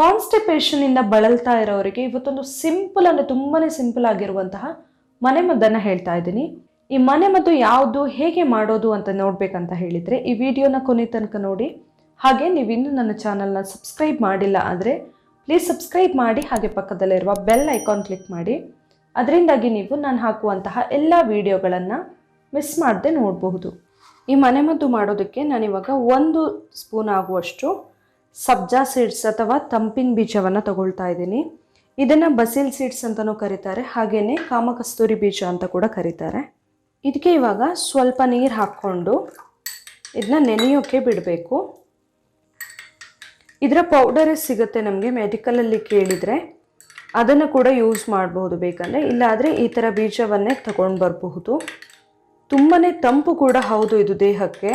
ಕಾನ್ಸ್ಟಿಪೇಷನಿಂದ ಬಳಲ್ತಾ ಇರೋರಿಗೆ ಇವತ್ತೊಂದು ಸಿಂಪಲ್ ಅಂದರೆ ತುಂಬಾ ಸಿಂಪಲ್ ಆಗಿರುವಂತಹ ಮನೆಮದ್ದನ್ನು ಹೇಳ್ತಾ ಇದ್ದೀನಿ. ಈ ಮನೆಮದ್ದು ಯಾವುದು, ಹೇಗೆ ಮಾಡೋದು ಅಂತ ನೋಡಬೇಕಂತ ಹೇಳಿದರೆ ಈ ವಿಡಿಯೋನ ಕೊನೆ ತನಕ ನೋಡಿ. ಹಾಗೆ ನೀವು ಇನ್ನೂ ನನ್ನ ಚಾನಲ್ನ ಸಬ್ಸ್ಕ್ರೈಬ್ ಮಾಡಿಲ್ಲ ಆದರೆ ಪ್ಲೀಸ್ ಸಬ್ಸ್ಕ್ರೈಬ್ ಮಾಡಿ, ಹಾಗೆ ಪಕ್ಕದಲ್ಲಿರುವ ಬೆಲ್ ಐಕಾನ್ ಕ್ಲಿಕ್ ಮಾಡಿ. ಅದರಿಂದಾಗಿ ನೀವು ನಾನು ಹಾಕುವಂತಹ ಎಲ್ಲ ವಿಡಿಯೋಗಳನ್ನು ಮಿಸ್ ಮಾಡದೆ ನೋಡಬಹುದು. ಈ ಮನೆಮದ್ದು ಮಾಡೋದಕ್ಕೆ ನಾನಿವಾಗ ಒಂದು ಸ್ಪೂನ್ ಆಗುವಷ್ಟು ಸಬ್ಜಾ ಸೀಡ್ಸ್ ಅಥವಾ ತಂಪಿನ ಬೀಜವನ್ನು ತಗೊಳ್ತಾ ಇದ್ದೀನಿ. ಇದನ್ನು ಬಸಿಲ್ ಸೀಡ್ಸ್ ಅಂತಲೂ ಕರೀತಾರೆ ಹಾಗೆಯೇ ಕಾಮಕಸ್ತೂರಿ ಬೀಜ ಅಂತ ಕೂಡ ಕರೀತಾರೆ. ಇದಕ್ಕೆ ಇವಾಗ ಸ್ವಲ್ಪ ನೀರು ಹಾಕ್ಕೊಂಡು ಇದನ್ನ ನೆನೆಯೋಕ್ಕೆ ಬಿಡಬೇಕು. ಇದರ ಪೌಡರೇ ಸಿಗುತ್ತೆ ನಮಗೆ ಮೆಡಿಕಲಲ್ಲಿ ಕೇಳಿದರೆ. ಅದನ್ನು ಕೂಡ ಯೂಸ್ ಮಾಡಬಹುದು ಬೇಕಂದರೆ. ಇಲ್ಲಾದರೆ ಈ ಥರ ಬೀಜವನ್ನೇ ತಗೊಂಡು ಬರಬಹುದು. ತುಂಬಾ ತಂಪು ಕೂಡ ಹೌದು ಇದು ದೇಹಕ್ಕೆ.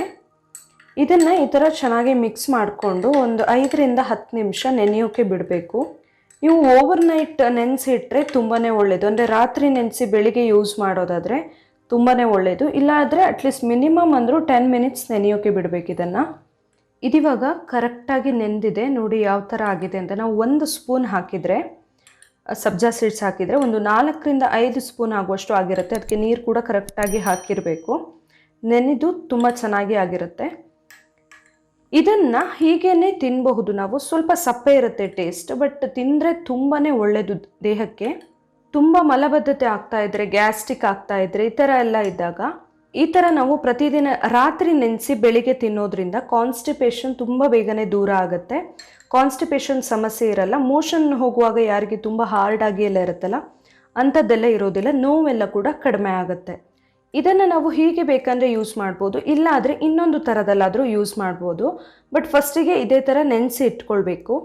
ಇದನ್ನು ಈ ಥರ ಚೆನ್ನಾಗಿ ಮಿಕ್ಸ್ ಮಾಡಿಕೊಂಡು ಒಂದು ಐದರಿಂದ ಹತ್ತು ನಿಮಿಷ ನೆನೆಯೋಕ್ಕೆ ಬಿಡಬೇಕು. ನೀವು ಓವರ್ ನೈಟ್ ನೆನೆಸಿಟ್ರೆ ತುಂಬಾ ಒಳ್ಳೆಯದು ಅಂದರೆ ರಾತ್ರಿ ನೆನೆಸಿ ಬೆಳಿಗ್ಗೆ ಯೂಸ್ ಮಾಡೋದಾದರೆ ತುಂಬಾ ಒಳ್ಳೆಯದು ಇಲ್ಲಾದರೆ ಅಟ್ಲೀಸ್ಟ್ ಮಿನಿಮಮ್ ಅಂದರೂ ಟೆನ್ ಮಿನಿಟ್ಸ್ ನೆನೆಯೋಕ್ಕೆ ಬಿಡಬೇಕು ಇದನ್ನು. ಇದಿವಾಗ ಕರೆಕ್ಟಾಗಿ ನೆಂದಿದೆ. ನೋಡಿ ಯಾವ ಥರ ಆಗಿದೆ ಅಂತ. ನಾವು ಒಂದು ಸ್ಪೂನ್ ಹಾಕಿದರೆ, ಸಬ್ಜಾ ಸೀಡ್ಸ್ ಹಾಕಿದರೆ ಒಂದು ನಾಲ್ಕರಿಂದ ಐದು ಸ್ಪೂನ್ ಆಗುವಷ್ಟು ಆಗಿರುತ್ತೆ. ಅದಕ್ಕೆ ನೀರು ಕೂಡ ಕರೆಕ್ಟಾಗಿ ಹಾಕಿರಬೇಕು. ನೆನೆದು ತುಂಬ ಚೆನ್ನಾಗಿ ಆಗಿರುತ್ತೆ. ಇದನ್ನು ಹೀಗೇ ತಿನ್ನಬಹುದು ನಾವು ಸ್ವಲ್ಪ ಸಪ್ಪೆ ಇರುತ್ತೆ ಟೇಸ್ಟ್ ಬಟ್ ತಿಂದರೆ ತುಂಬಾ ಒಳ್ಳೆಯದು ದೇಹಕ್ಕೆ. ತುಂಬ ಮಲಬದ್ಧತೆ ಆಗ್ತಾ ಇದ್ದರೆ ಗ್ಯಾಸ್ಟಿಕ್ ಆಗ್ತಾ ಇದ್ದರೆ ಈ ಥರ ಎಲ್ಲ ಇದ್ದಾಗ, ಈ ಥರ ನಾವು ಪ್ರತಿದಿನ ರಾತ್ರಿ ನೆನೆಸಿ ಬೆಳಿಗ್ಗೆ ತಿನ್ನೋದ್ರಿಂದ ಕಾನ್ಸ್ಟಿಪೇಷನ್ ತುಂಬ ಬೇಗನೆ ದೂರ ಆಗುತ್ತೆ. ಕಾನ್ಸ್ಟಿಪೇಷನ್ ಸಮಸ್ಯೆ ಇರಲ್ಲ. ಮೋಷನ್ ಹೋಗುವಾಗ ಯಾರಿಗೆ ತುಂಬ ಹಾರ್ಡ್ ಆಗಿ ಎಲ್ಲ ಇರುತ್ತಲ್ಲ, ಅಂಥದ್ದೆಲ್ಲ ಇರೋದಿಲ್ಲ. ನೋವೆಲ್ಲ ಕೂಡ ಕಡಿಮೆ ಆಗುತ್ತೆ. ಇದನ್ನು ನಾವು ಹೀಗೆ ಬೇಕಂದರೆ ಯೂಸ್ ಮಾಡ್ಬೋದು ಇಲ್ಲ ಆದರೆ ಇನ್ನೊಂದು ಥರದಲ್ಲಾದರೂ ಯೂಸ್ ಮಾಡ್ಬೋದು. ಬಟ್ ಫಸ್ಟಿಗೆ ಇದೇ ಥರ ನೆನೆಸಿ ಇಟ್ಕೊಳ್ಬೇಕು.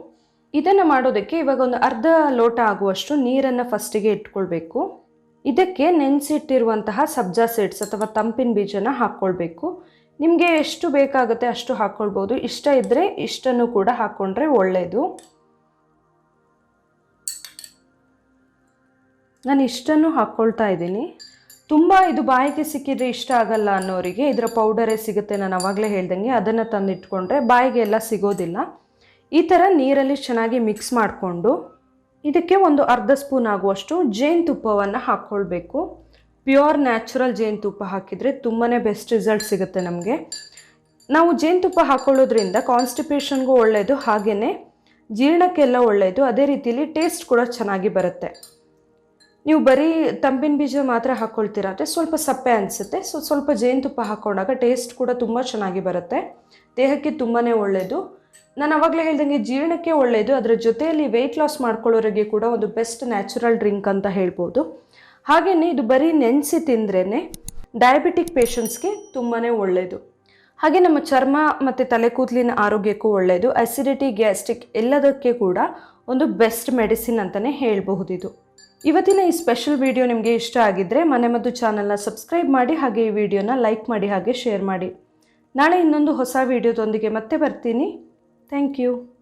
ಇದನ್ನು ಮಾಡೋದಕ್ಕೆ ಇವಾಗ ಒಂದು ಅರ್ಧ ಲೋಟ ಆಗುವಷ್ಟು ನೀರನ್ನು ಫಸ್ಟಿಗೆ ಇಟ್ಕೊಳ್ಬೇಕು. ಇದಕ್ಕೆ ನೆನೆಸಿಟ್ಟಿರುವಂತಹ ಸಬ್ಜಾ ಸೀಡ್ಸ್ ಅಥವಾ ತಂಪಿನ ಬೀಜನ ಹಾಕ್ಕೊಳ್ಬೇಕು. ನಿಮಗೆ ಎಷ್ಟು ಬೇಕಾಗುತ್ತೆ ಅಷ್ಟು ಹಾಕ್ಕೊಳ್ಬೋದು. ಇಷ್ಟ ಇದ್ದರೆ ಇಷ್ಟನ್ನು ಕೂಡ ಹಾಕ್ಕೊಂಡ್ರೆ ಒಳ್ಳೆಯದು ನಾನು ಇಷ್ಟನ್ನು ಹಾಕ್ಕೊಳ್ತಾ ಇದ್ದೀನಿ. ತುಂಬ ಇದು ಬಾಯಿಗೆ ಸಿಕ್ಕಿದ್ರೆ ಇಷ್ಟ ಆಗಲ್ಲ ಅನ್ನೋರಿಗೆ ಇದರ ಪೌಡರೇ ಸಿಗುತ್ತೆ ನಾನು ಅವಾಗಲೇ ಹೇಳ್ದಂಗೆ, ಅದನ್ನು ತಂದಿಟ್ಕೊಂಡ್ರೆ ಬಾಯಿಗೆ ಎಲ್ಲ ಸಿಗೋದಿಲ್ಲ. ಈ ಥರ ನೀರಲ್ಲಿ ಚೆನ್ನಾಗಿ ಮಿಕ್ಸ್ ಮಾಡಿಕೊಂಡು ಇದಕ್ಕೆ ಒಂದು ಅರ್ಧ ಸ್ಪೂನ್ ಆಗುವಷ್ಟು ಜೇನುತುಪ್ಪವನ್ನು ಹಾಕ್ಕೊಳ್ಬೇಕು. ಪ್ಯೂರ್ ನ್ಯಾಚುರಲ್ ಜೇನುತುಪ್ಪ ಹಾಕಿದರೆ ತುಂಬಾ ಬೆಸ್ಟ್ ರಿಸಲ್ಟ್ ಸಿಗುತ್ತೆ ನಮಗೆ. ನಾವು ಜೇನುತುಪ್ಪ ಹಾಕ್ಕೊಳ್ಳೋದ್ರಿಂದ ಕಾನ್ಸ್ಟಿಪೇಷನ್ಗೂ ಒಳ್ಳೆಯದು ಹಾಗೆಯೇ ಜೀರ್ಣಕ್ಕೆಲ್ಲ ಒಳ್ಳೆಯದು ಅದೇ ರೀತಿಯಲ್ಲಿ ಟೇಸ್ಟ್ ಕೂಡ ಚೆನ್ನಾಗಿ ಬರುತ್ತೆ. ನೀವು ಬರೀ ತಂಬಿನ ಬೀಜ ಮಾತ್ರ ಹಾಕ್ಕೊಳ್ತೀರ ಅಂದರೆ ಸ್ವಲ್ಪ ಸಪ್ಪೆ ಅನಿಸುತ್ತೆ. ಸೊ ಸ್ವಲ್ಪ ಜೇನುತುಪ್ಪ ಹಾಕ್ಕೊಂಡಾಗ ಟೇಸ್ಟ್ ಕೂಡ ತುಂಬ ಚೆನ್ನಾಗಿ ಬರುತ್ತೆ. ದೇಹಕ್ಕೆ ತುಂಬಾ ಒಳ್ಳೆಯದು ನಾನು ಅವಾಗಲೇ ಹೇಳ್ದಂಗೆ ಜೀರ್ಣಕ್ಕೆ ಒಳ್ಳೆಯದು ಅದರ ಜೊತೆಯಲ್ಲಿ ವೆಯ್ಟ್ ಲಾಸ್ ಮಾಡ್ಕೊಳ್ಳೋರಿಗೆ ಕೂಡ ಒಂದು ಬೆಸ್ಟ್ ನ್ಯಾಚುರಲ್ ಡ್ರಿಂಕ್ ಅಂತ ಹೇಳ್ಬೋದು. ಹಾಗೆಯೇ ಇದು ಬರೀ ನೆನೆಸಿ ತಿಂದ್ರೇ ಡಯಾಬಿಟಿಕ್ ಪೇಷಂಟ್ಸ್ಗೆ ತುಂಬಾ ಒಳ್ಳೆಯದು ಹಾಗೆ ನಮ್ಮ ಚರ್ಮ ಮತ್ತು ತಲೆ ಕೂದಲಿನ ಆರೋಗ್ಯಕ್ಕೂ ಒಳ್ಳೆಯದು ಅಸಿಡಿಟಿ ಗ್ಯಾಸ್ಟ್ರಿಕ್ ಎಲ್ಲದಕ್ಕೆ ಕೂಡ ಒಂದು ಬೆಸ್ಟ್ ಮೆಡಿಸಿನ್ ಅಂತಲೇ ಹೇಳಬಹುದು ಇದು. ಇವತ್ತಿನ ಈ ಸ್ಪೆಷಲ್ ವಿಡಿಯೋ ನಿಮಗೆ ಇಷ್ಟ ಆಗಿದ್ದರೆ ಮನೆ ಮದ್ದು ಚಾನಲ್ನ ಸಬ್ಸ್ಕ್ರೈಬ್ ಮಾಡಿ ಹಾಗೆ ಈ ವಿಡಿಯೋನ ಲೈಕ್ ಮಾಡಿ ಹಾಗೆ ಶೇರ್ ಮಾಡಿ. ನಾಳೆ ಇನ್ನೊಂದು ಹೊಸ ವಿಡಿಯೋದೊಂದಿಗೆ ಮತ್ತೆ ಬರ್ತೀನಿ. Thank you